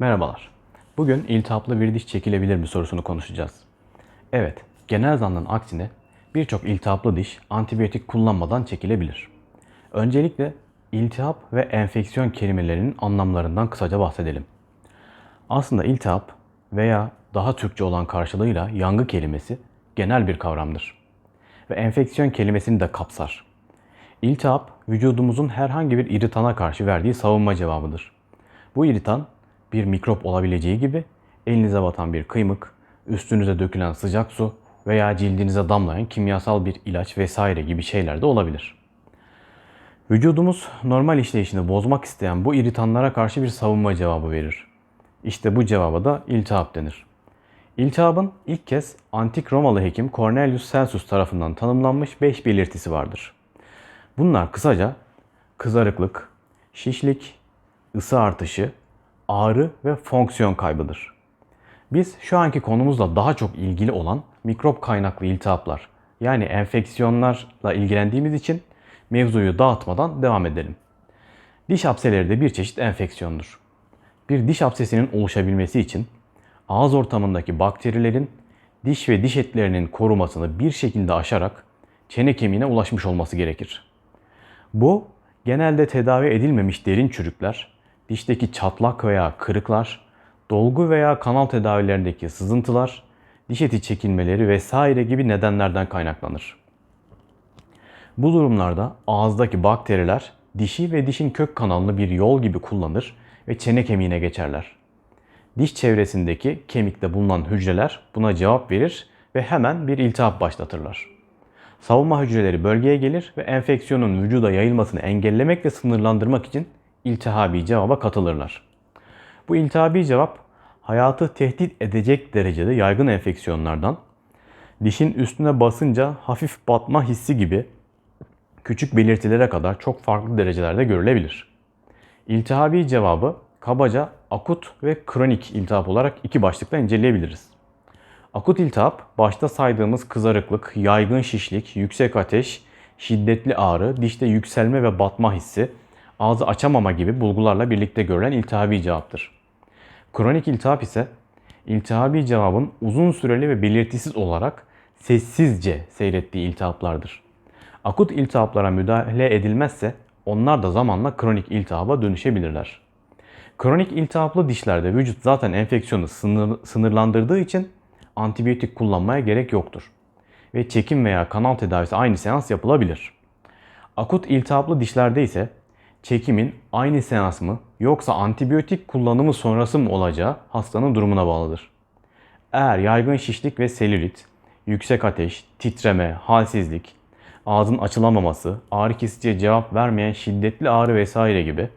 Merhabalar. Bugün iltihaplı bir diş çekilebilir mi sorusunu konuşacağız. Evet, genel zannın aksine birçok iltihaplı diş antibiyotik kullanmadan çekilebilir. Öncelikle iltihap ve enfeksiyon kelimelerinin anlamlarından kısaca bahsedelim. Aslında iltihap veya daha Türkçe olan karşılığıyla yangı kelimesi genel bir kavramdır. Ve enfeksiyon kelimesini de kapsar. İltihap, vücudumuzun herhangi bir iritana karşı verdiği savunma cevabıdır. Bu iritan bir mikrop olabileceği gibi elinize batan bir kıymık, üstünüze dökülen sıcak su veya cildinize damlayan kimyasal bir ilaç vesaire gibi şeyler de olabilir. Vücudumuz normal işleyişini bozmak isteyen bu iritanlara karşı bir savunma cevabı verir. İşte bu cevaba da iltihap denir. İltihabın ilk kez antik Romalı hekim Cornelius Celsus tarafından tanımlanmış 5 belirtisi vardır. Bunlar kısaca kızarıklık, şişlik, ısı artışı, ağrı ve fonksiyon kaybıdır. Biz şu anki konumuzla daha çok ilgili olan mikrop kaynaklı iltihaplar yani enfeksiyonlarla ilgilendiğimiz için mevzuyu dağıtmadan devam edelim. Diş hapseleri de bir çeşit enfeksiyondur. Bir diş hapsesinin oluşabilmesi için ağız ortamındaki bakterilerin diş ve diş etlerinin korumasını bir şekilde aşarak çene kemiğine ulaşmış olması gerekir. Bu genelde tedavi edilmemiş derin çürükler, dişteki çatlak veya kırıklar, dolgu veya kanal tedavilerindeki sızıntılar, diş eti çekilmeleri vesaire gibi nedenlerden kaynaklanır. Bu durumlarda ağızdaki bakteriler dişi ve dişin kök kanalını bir yol gibi kullanır ve çene kemiğine geçerler. Diş çevresindeki kemikte bulunan hücreler buna cevap verir ve hemen bir iltihap başlatırlar. Savunma hücreleri bölgeye gelir ve enfeksiyonun vücuda yayılmasını engellemek ve sınırlandırmak için iltihabi cevaba katılırlar. Bu iltihabi cevap hayatı tehdit edecek derecede yaygın enfeksiyonlardan dişin üstüne basınca hafif batma hissi gibi küçük belirtilere kadar çok farklı derecelerde görülebilir. İltihabi cevabı kabaca akut ve kronik iltihap olarak iki başlıkta inceleyebiliriz. Akut iltihap başta saydığımız kızarıklık, yaygın şişlik, yüksek ateş, şiddetli ağrı, dişte yükselme ve batma hissi, ağzı açamama gibi bulgularla birlikte görülen iltihabi cevaptır. Kronik iltihap ise iltihabi cevabın uzun süreli ve belirtisiz olarak sessizce seyrettiği iltihaplardır. Akut iltihaplara müdahale edilmezse onlar da zamanla kronik iltihaba dönüşebilirler. Kronik iltihaplı dişlerde vücut zaten enfeksiyonu sınır, sınırlandırdığı için antibiyotik kullanmaya gerek yoktur. Ve çekim veya kanal tedavisi aynı seans yapılabilir. Akut iltihaplı dişlerde ise çekimin aynı seans mı yoksa antibiyotik kullanımı sonrası mı olacağı hastanın durumuna bağlıdır. Eğer yaygın şişlik ve selülit, yüksek ateş, titreme, halsizlik, ağzın açılamaması, ağrı kesiciye cevap vermeyen şiddetli ağrı vesaire gibi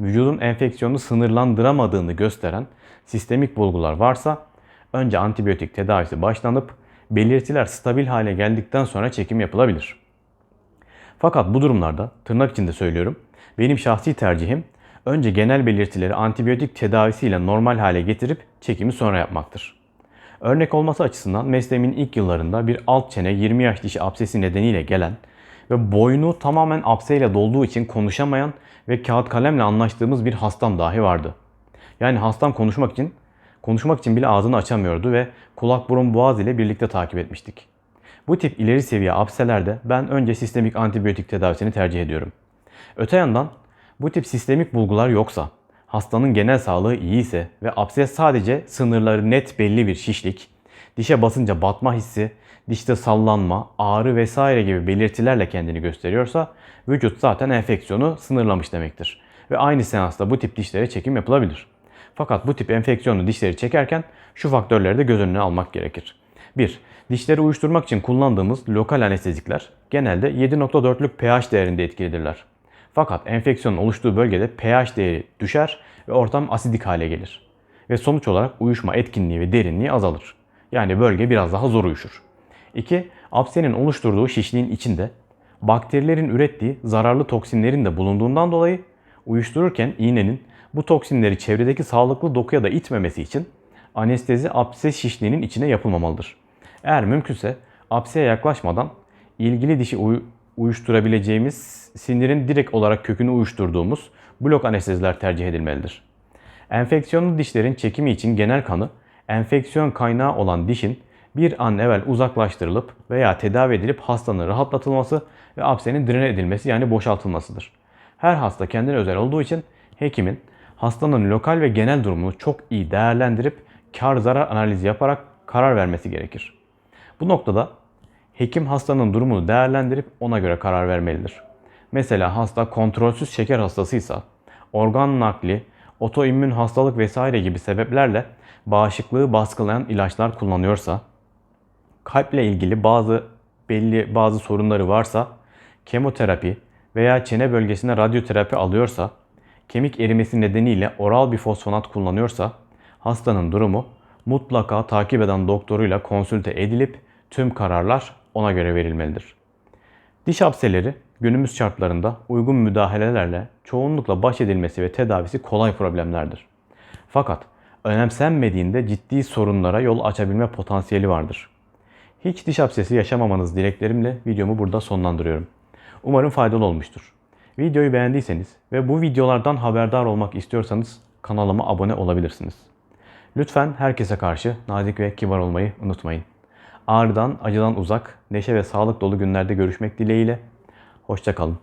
vücudun enfeksiyonu sınırlandıramadığını gösteren sistemik bulgular varsa önce antibiyotik tedavisi başlanıp belirtiler stabil hale geldikten sonra çekim yapılabilir. Fakat bu durumlarda tırnak içinde söylüyorum benim şahsi tercihim önce genel belirtileri antibiyotik tedavisiyle normal hale getirip çekimi sonra yapmaktır. Örnek olması açısından mesleğimin ilk yıllarında bir alt çene 20 yaş dişi absesi nedeniyle gelen ve boynu tamamen apseyle dolduğu için konuşamayan ve kağıt kalemle anlaştığımız bir hastam dahi vardı. Yani hastam konuşmak için konuşmak için bile ağzını açamıyordu ve kulak burun boğaz ile birlikte takip etmiştik. Bu tip ileri seviye apselerde ben önce sistemik antibiyotik tedavisini tercih ediyorum. Öte yandan bu tip sistemik bulgular yoksa, hastanın genel sağlığı iyi ise ve abses sadece sınırları net belli bir şişlik, dişe basınca batma hissi, dişte sallanma, ağrı vesaire gibi belirtilerle kendini gösteriyorsa vücut zaten enfeksiyonu sınırlamış demektir. Ve aynı seansta bu tip dişlere çekim yapılabilir. Fakat bu tip enfeksiyonlu dişleri çekerken şu faktörleri de göz önüne almak gerekir. 1. Dişleri uyuşturmak için kullandığımız lokal anestezikler genelde 7.4'lük pH değerinde etkilidirler. Fakat enfeksiyonun oluştuğu bölgede pH değeri düşer ve ortam asidik hale gelir. Ve sonuç olarak uyuşma etkinliği ve derinliği azalır. Yani bölge biraz daha zor uyuşur. 2. Apsenin oluşturduğu şişliğin içinde bakterilerin ürettiği zararlı toksinlerin de bulunduğundan dolayı uyuştururken iğnenin bu toksinleri çevredeki sağlıklı dokuya da itmemesi için anestezi apses şişliğinin içine yapılmamalıdır. Eğer mümkünse apseye yaklaşmadan ilgili dişi uy- uyuşturabileceğimiz sinirin direkt olarak kökünü uyuşturduğumuz blok anesteziler tercih edilmelidir. Enfeksiyonlu dişlerin çekimi için genel kanı enfeksiyon kaynağı olan dişin bir an evvel uzaklaştırılıp veya tedavi edilip hastanın rahatlatılması ve apsenin drene edilmesi yani boşaltılmasıdır. Her hasta kendine özel olduğu için hekimin hastanın lokal ve genel durumunu çok iyi değerlendirip kar zarar analizi yaparak karar vermesi gerekir. Bu noktada hekim hastanın durumunu değerlendirip ona göre karar vermelidir. Mesela hasta kontrolsüz şeker hastasıysa, organ nakli, otoimmün hastalık vesaire gibi sebeplerle bağışıklığı baskılayan ilaçlar kullanıyorsa, kalple ilgili bazı belli bazı sorunları varsa, kemoterapi veya çene bölgesine radyoterapi alıyorsa, kemik erimesi nedeniyle oral bir fosfonat kullanıyorsa, hastanın durumu mutlaka takip eden doktoruyla konsülte edilip tüm kararlar ona göre verilmelidir. Diş hapseleri günümüz şartlarında uygun müdahalelerle çoğunlukla baş edilmesi ve tedavisi kolay problemlerdir. Fakat önemsenmediğinde ciddi sorunlara yol açabilme potansiyeli vardır. Hiç diş hapsesi yaşamamanız dileklerimle videomu burada sonlandırıyorum. Umarım faydalı olmuştur. Videoyu beğendiyseniz ve bu videolardan haberdar olmak istiyorsanız kanalıma abone olabilirsiniz. Lütfen herkese karşı nazik ve kibar olmayı unutmayın. Ağrıdan, acıdan uzak, neşe ve sağlık dolu günlerde görüşmek dileğiyle. Hoşçakalın.